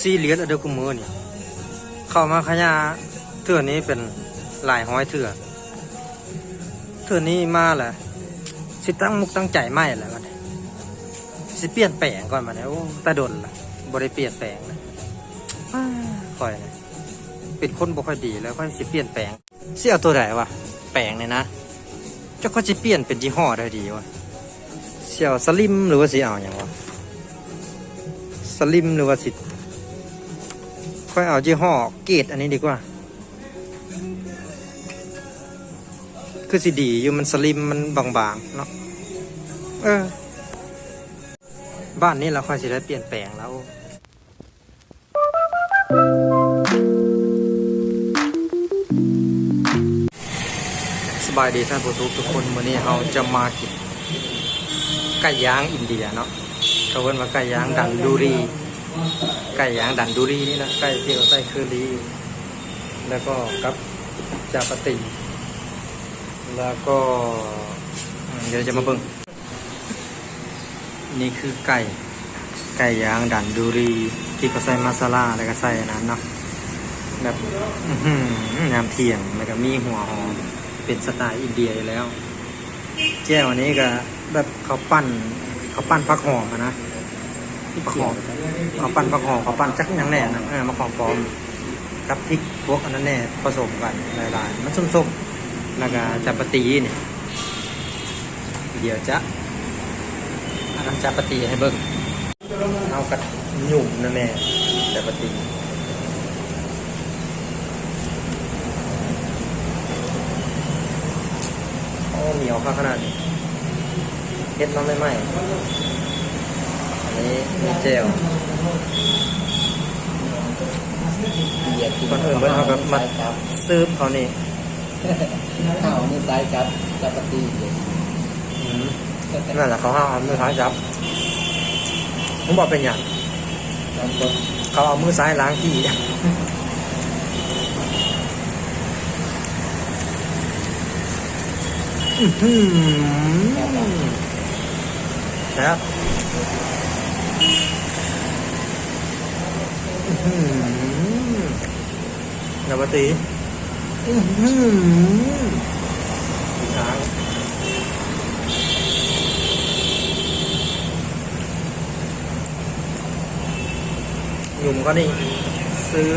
ซีเรียสอะเดอคุมือนี่เข้ามาขยาเทื่อนี้เป็นหลายห้อยเทื่อเทื่อนี้มาแหละสิตั้งมุกตั้งใจไม่แหละมันสิเปลี่ยนแปลงก่อนมาเนี่ยโอ้ตาดนละบ่ได้เปลี่ยนแปลงนะอ้าค่อยนะเป็นคนบ่ค่อยดีแล้วค่อยสิเปลี่ยนแปลงสิเอาตัวไหนวะแปลงเนี่ยนะเจ้าก็สิเปลี่ยนเป็นยี่ห้อได้ดีวะเสี่ยวสลิมหรือว่าสิเอาอย่างวะสลิมหรือว่าสิ ค่อยเอายี่ห้อเกรดอันนี้ดีกว่า คือสิดีอยู่มันสลิมมันบางๆเนาะเออ บ้านนี้เราค่อยสิได้เปลี่ยนแปลงแล้วสบายดีท่านผู้ชมทุกคนวันนี้เราจะมากินไก่ย่างอินเดียเนาะเขาเรียกว่าไก่ย่างดันดูรี ไก่ย่างดันดูรีนี่นะไก่ที่เราใส่คือรีแล้วก็กับจาปติ แล้วก็เดี๋ยวจะมาเบิ่งนี่คือไก่ ไก่ย่างดันดูรีที่เขาใส่มาซาลาแล้วก็ใส่นั้นเนาะแบบอื้อหือยามเที่ยงแล้วก็มีหัวหอมเป็นสไตล์อินเดียอยู่แล้วแจ่วนี้ก็แบบเขาปั้นเขาปั้นฟักหอมนะ ฟักหอมเขาปั้นผักหอมเขาปั้นจักอยังแน่นะเออมะขามปลอมกับพริกพวกอันนั้นแน่ผสมกันหลายๆมันส้มๆแล้วก็จับปตีเนี่ยเดี๋ยวจะอาน้ำจับปตีให้เบิ่งเอากระหยุ่มนั่นแน่จับปตีโอ้เหนียวข้าขนาดนี้เฮ็ดน้องไม่ไหม้ มีเจลเหยียดก่อนอื่นเบิ่งเขาก็มาครับซื้อเขานี่ข้าวนี่ซ้ายครับจัปาตีเหยียดอืมนั่นแหละเขาห้ามเอามือซ้ายจับผมบอกเป็นอย่างบางคนเขาเอามือซ้ายล้างที่อื้อหือนะครับอื้อหือ นาบตีอือหืออีกครั้งหยุ่มก็นี่ซื้อ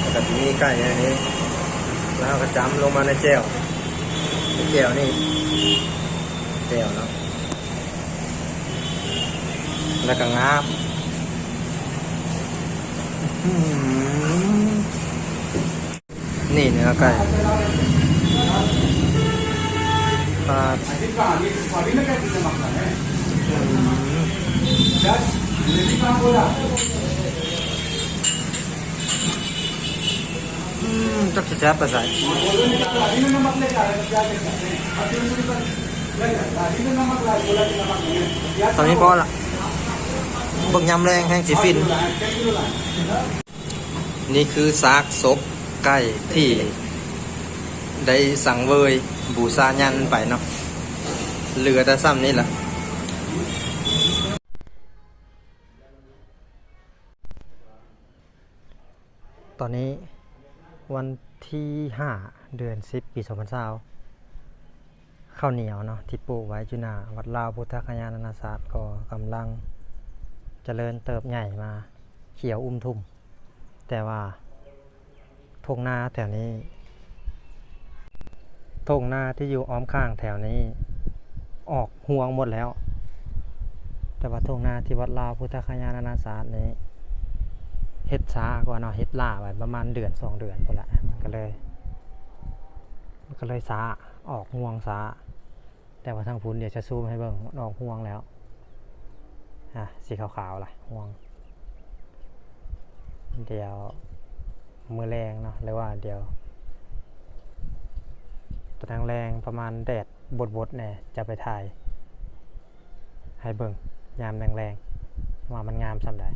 แล้วก็ที่มีไก่อันนี้ แล้วก็จำลงมาในแจวในแจวนี่แจวเนาะ แล้วก็งาบนี่เนื้อไก่ปลาจักจะจับภาษาตอนนี้พอละ เบิ่งยำแรงแห้งสีฟิน นี่คือซากศพไก่ที่ ได้สั่งเวยบูชายันไปเนาะเหลือแต่ซ้ำนี่แหละตอนนี้วันที่ห้าเดือนสิบปีสองพันสาข้าวเหนียวเนาะที่ปลูกไว้จุนาวัดลาวพุทธคยานานาศาสตร์ก็กำลัง เจริญเติบใหญ่มาเขียวอุ้มทุ่ม แต่ว่าทงนาแถวนี้ทงนาที่อยู่อ้อมข้างแถวนี้ ออกห่วงหมดแล้ว แต่ว่าทงนาที่วัดลาวพุทธคยานานาศาสตร์นี้เฮ็ดช้ากว่าเนาะเฮ็ดล่าไว้ประมาณเดือนสองเดือนพอละมันก็เลยมันก็เลยช้าออกห่วงช้าแต่ว่าทางพุ้นเดี๋ยวจะซูมให้เบิ่งออกห่วงแล้ว อะสีขาวๆล่ะห่วง เดี๋ยวมือแรงเนาะหรือว่าเดี๋ยวตอนแรงประมาณแดดบดๆเนี่ยจะไปถ่าย ให้เบิ่งยามแรงๆว่ามันงามสำใด